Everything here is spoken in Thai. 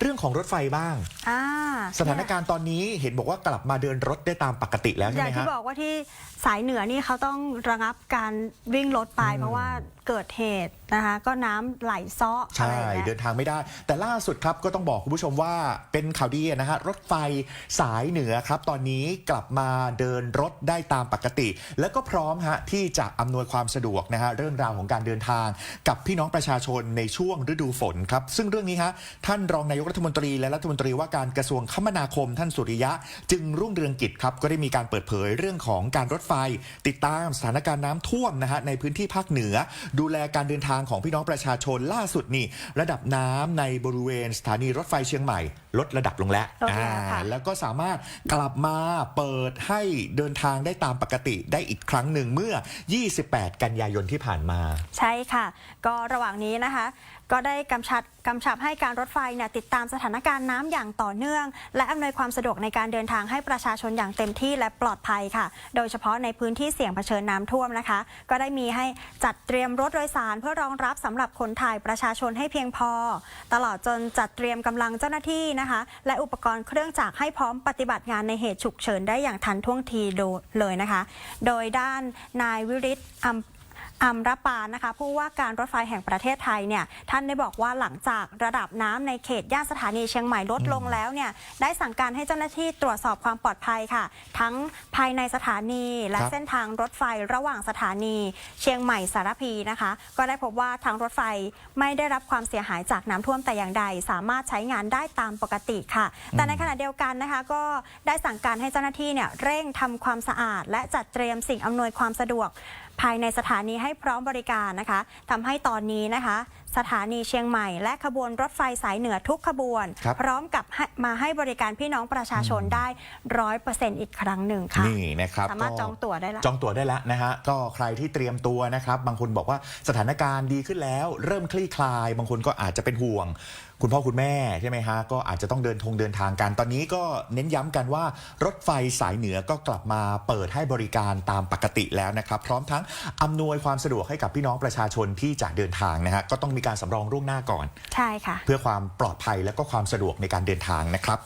เรื่องของรถไฟบ้าง อ่าสถานการณ์ตอนนี้เห็นบอกว่ากลับมาเดินรถได้ตามปกติแล้วอใช่ย่าไหมงที่ฮะ บอกว่าที่สายเหนือนี่เขาต้องระงับการวิ่งรถไปอืมเพราะว่าเกิดเหตุนะคะ ก็น้ำไหลเซาะอะไรใช่ อย่างเดิเงี้ยนทางไม่ได้ แต่ล่าสุดครับก็ต้องบอกคุณผู้ชมว่าเป็นข่าวดีนะฮะรถไฟสายเหนือครับ ตอนนี้กลับมาเดินรถได้ตามปกติ แล้วก็พร้อมฮะที่จะอำนวยความสะดวกนะฮะเรื่องราวของการเดินทาง กับพี่น้องประชาชนในช่วงฤดูฝนครับ ซึ่งเรื่องนี้ฮะท่านรองนายกรัฐมนตรีและรัฐมนตรีว่าการกระทรวงคมนาคมท่านสุริยะ จึงรุ่งเรืองกิจครับก็ได้มีการเปิดเผยเรื่องของการรถไฟ ติดตามสถานการณ์น้ำท่วมนะฮะในพื้นที่ภาคเหนือ ดูแลการเดินทางของพี่น้องประชาชนล่าสุดนี่ ระดับน้ำในบริเวณสถานีรถไฟเชียงใหม่ ลดระดับลงแล้วลดแล้วค่ะอ่าแล้วก็สามารถกลับมาเปิดให้เดินทางได้ตามปกติได้อีกครั้งหนึ่งเมื่อ 28 กันยายนที่ผ่านมา ใช่ค่ะ ก็ระหว่างนี้นะคะก็ได้กำชับกำชับให้การรถไฟเนี่ยติดตามสถานการณ์น้ำอย่างต่อเนื่อง และอำนวยความสะดวกในการเดินทางให้ประชาชนอย่างเต็มที่และปลอดภัยค่ะ โดยเฉพาะในพื้นที่เสี่ยงเผชิญน้ำท่วมนะคะ ก็ได้มีให้จัดเตรียมรถโดยสารเพื่อรองรับสำหรับคนถ่ายประชาชนให้เพียงพอ ตลอดจนจัดเตรียมกำลังเจ้าหน้าที่นะคะ และอุปกรณ์เครื่องจักรให้พร้อมปฏิบัติงานในเหตุฉุกเฉินได้อย่างทันท่วงทีเลยนะคะ โดยด้านนายวิริศอัม อัมรปานนะคะผู้ว่าการรถไฟแห่งประเทศไทยเนี่ยท่านได้บอกว่าหลังจากระดับน้ำในเขตย่านสถานีเชียงใหม่ลดลงแล้วเนี่ยได้สั่งการให้เจ้าหน้าที่ตรวจสอบความปลอดภัยค่ะ ทั้งภายในสถานีและครับเส้นทางรถไฟระหว่างสถานี เชียงใหม่สารพีนะคะ ก็ได้พบว่าทางรถไฟไม่ได้รับความเสียหายจากน้ำท่วมแต่อย่างใด สามารถใช้งานได้ตามปกติค่ะ แต่ในขณะเดียวกันนะคะ ก็ได้สั่งการให้เจ้าหน้าที่เนี่ยเร่งทำความสะอาด และจัดเตรียมสิ่งอำนวยความสะดวกภายในสถานีให้พร้อมบริการนะคะทำให้ตอนนี้นะคะ สถานีเชียงใหม่ และขบวนรถไฟสายเหนือทุกขบวน ครับพร้อมกับให้มาให้บริการพี่น้องประชาชนได้ร้อยเปอร์เซ็นต์อีกครั้งหนึ่งค่ะ นี่นะครับสามารถก็ จองตั๋วได้ละ จองตั๋วได้แล้วนะฮะ ก็ใครที่เตรียมตัวนะครับ บางคนบอกว่าสถานการณ์ดีขึ้นแล้ว เริ่มคลี่คลาย บางคนก็อาจจะเป็นห่วง คุณพ่อคุณแม่ใช่ไหมฮะก็อาจจะต้องเดินทงเดินทางกัน ตอนนี้ก็เน้นย้ำกันว่า รถไฟสายเหนือก็กลับมาเปิดให้บริการตามปกติแล้วนะครับ พร้อมทั้งอำนวยความสะดวกให้กับพี่น้องประชาชนที่จะเดินทางนะฮะก็ต้องมีการสำรองล่วงหน้าก่อน ใช่ค่ะ เพื่อความปลอดภัยและก็ความสะดวกในการเดินทางนะครับ